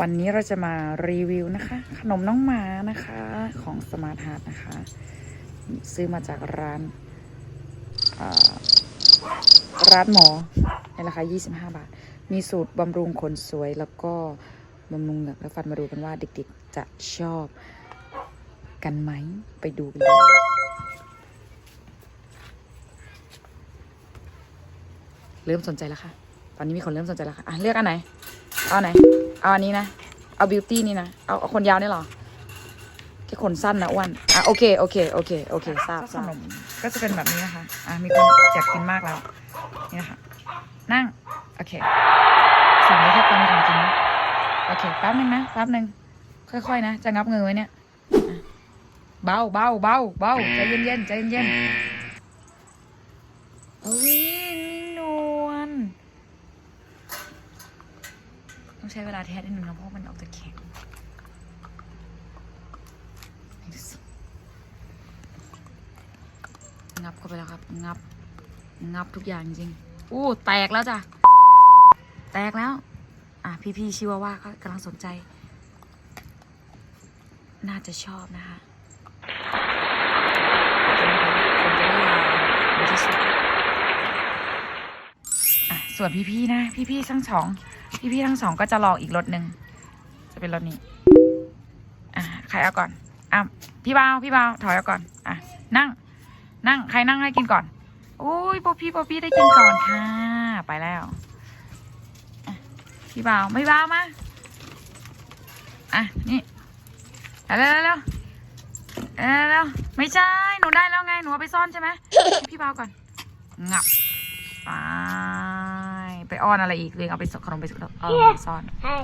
วันนี้เราจะมารีวิวนะคะ ขนมน้องหมานะคะของสมาร์ทฮาร์ดนะคะ ซื้อมาจากร้านร้านหมอในราคา 25 บาท มีสูตรบำรุงขนสวยแล้วก็บำรุงเหงือกและฟันมาดูกันว่าเด็กๆจะชอบกันไหมไปดูกันเลยเริ่มสนใจแล้วค่ะ ตอนนี้มีคนเริ่มสนใจแล้วค่ะอะเลือกอันไหน เอาอันไหน เอาอันนี้นะ เอาบิวตี้นี่นะ เอาเอาคนยาวนี่เหรอแค่ขนสั้นนะอ้วน อะโอเคโอเคโอเคโอเคทราบขนมก็จะเป็นแบบนี้นะคะ อะมีคนอยากกินมากแล้ว นี่นะคะ นั่ง โอเคสั่งได้แค่ตอนนี้กินนะโอเคแป๊บหนึ่งนะแป๊บหนึ่งค่อยๆนะ จะงับเงยไว้เนี่ยอะเบาเบาเบาเบาใจเย็นๆใจเย็นๆโอ้ยนิ่งนวล ต้อง ใช้เวลาแทสนิดนึงนะเพราะมันออกจะแข็งงับเข้าไปแล้วครับ งับ งับทุกอย่างจริงอู้แตกแล้วจ้ะ แตกแล้ว อะ พี่ๆชิวาว่าก็กำลังสนใจ น่าจะชอบนะคะผมจะได้ยาวนที่สุดอะส่วนพี่ๆนะ พี่ๆทั้งสอง พี่ๆทั้งสองก็จะลองอีกรถหนึ่งจะเป็นรถนี้ อะใครเอาก่อนอะพี่เบาพี่เบาถอยเอาก่อนอะนั่ง นั่งใครนั่งให้กินก่อนโอ้ยป๊อปปี้ป๊อปปี้ได้กินก่อนค่ะไปแล้วพี่เบาไม่เบามาอะนี่เร็วเร็วเร็วเร็วไม่ใช่หนูได้แล้วไงหนูเอาไปซ่อนใช่ไหมพี่เบาก่อนงับไป ไปอ้อนอะไรอีกเลยเอาไปขนมไปเอาไปซ่อน Hi.